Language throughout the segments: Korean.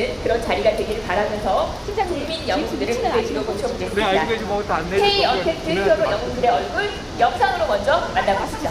하는 그런 자리가 되길 바라면서 국민 영웅들을 무대로 모셔보겠습니다. 네, 네 알고 네, 계시 뭐, 안내 K 언택트 히어로 영웅들의 얼굴 영상으로 먼저 만나보시죠.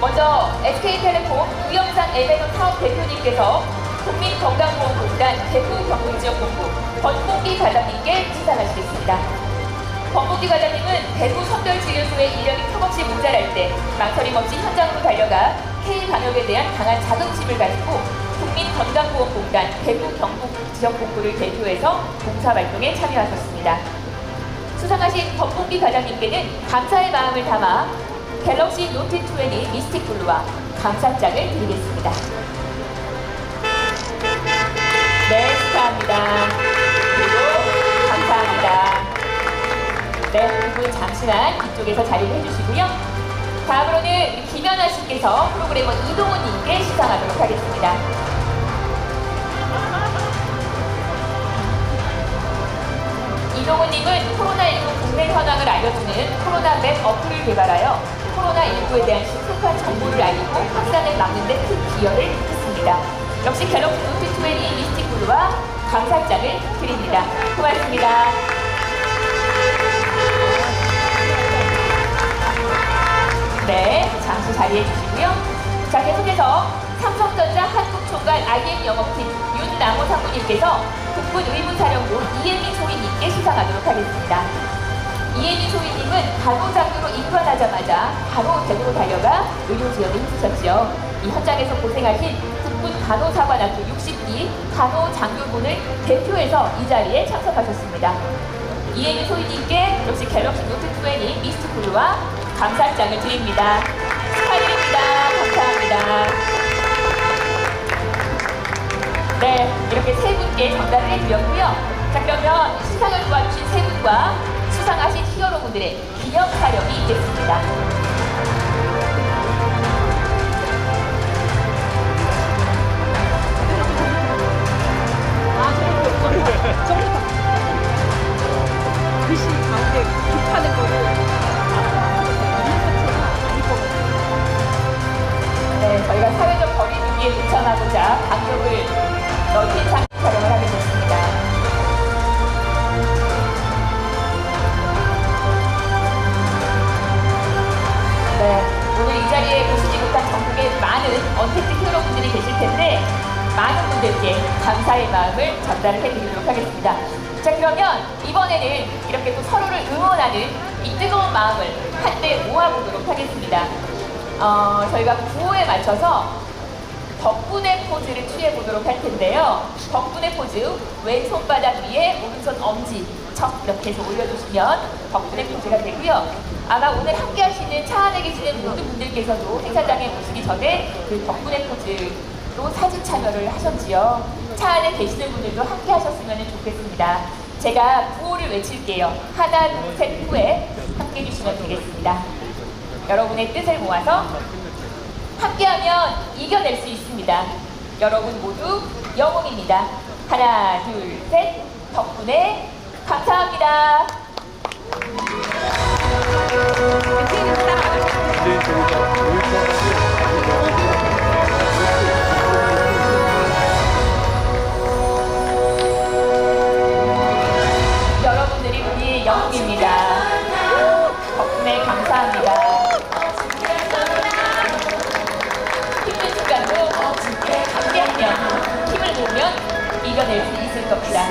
먼저 SK텔레콤 우영상 에베노 사업 대표님께서 국민건강보험공단 대구 경북지역본부 권봉기 과장님께 시상하시겠습니다. 권봉기 과장님은 대구 선별치료소에 인력이 턱없이 모자랄 때 망설임 없이 현장으로 달려가 K방역에 대한 강한 자긍심을 가지고 국민건강보험공단 대구 경북 지역본부를 대표해서 봉사활동에 참여하셨습니다. 수상하신 권봉기 과장님께는 감사의 마음을 담아 갤럭시 노트 20 미스틱 블루와 감사장을 드리겠습니다. 네, 축하합니다. 그리고 감사합니다. 네, 두분 잠시만 이쪽에서 자리를 해주시고요. 다음으로는 김연아 씨께서 프로그래머 이동훈님께 시상하도록 하겠습니다. 이동훈님은 코로나19 국내 현황을 알려주는 코로나 맵 어플을 개발하여 코로나19에 대한 신속한 정보를 알리고 확산을 막는 데 큰 기여를 했습니다. 역시 갤럭시 노트 20 미스틱 블루와 감사장을 드립니다. 고맙습니다. 네, 잠시 자리해 주시고요. 자, 계속해서 삼성전자 한국총괄 IM 영업팀 윤남호 상무님께서 국군 의무사령부 이혜민 소위님께 시상하도록 하겠습니다. 이혜민 소위님은 간호장교로 입관하자마자 바로 대구로 달려가 의료지원에 힘쓰셨죠. 이 현장에서 고생하신 국군 간호사관학교 60기 간호장교분을 대표해서 이 자리에 참석하셨습니다. 이혜민 소희님께 역시 갤럭시 노트 20 미스트 블루와 감사장을 드립니다. 축하드립니다. 감사합니다. 네, 이렇게 세 분께 전달을 해드렸고요. 자, 그러면 시상을 도와주신 세 분과 수상하신 히어로분들의 기념 촬영이 있겠습니다. 감사의 마음을 전달을 해드리도록 하겠습니다. 자 그러면 이번에는 이렇게 또 서로를 응원하는 이 뜨거운 마음을 한때 모아보도록 하겠습니다. 어, 저희가 구호에 맞춰서 덕분의 포즈를 취해 보도록 할 텐데요. 덕분의 포즈 왼손바닥 위에 오른손 엄지 척 이렇게 해서 올려주시면 덕분에 포즈가 되고요. 아마 오늘 함께 하시는 차 안에 계시는 모든 분들께서도 행사장에 오시기 전에 그 덕분에 포즈로 사진 참여를 하셨지요. 차 안에 계시는 분들도 함께 하셨으면 좋겠습니다. 제가 구호를 외칠게요. 하나, 둘, 셋 후에 함께 해주시면 되겠습니다. 여러분의 뜻을 모아서 함께하면 이겨낼 수 있습니다. 여러분 모두 영웅입니다. 하나, 둘, 셋. 덕분에 감사합니다. 하면 힘을 모으면 이겨낼 수 있을 겁니다.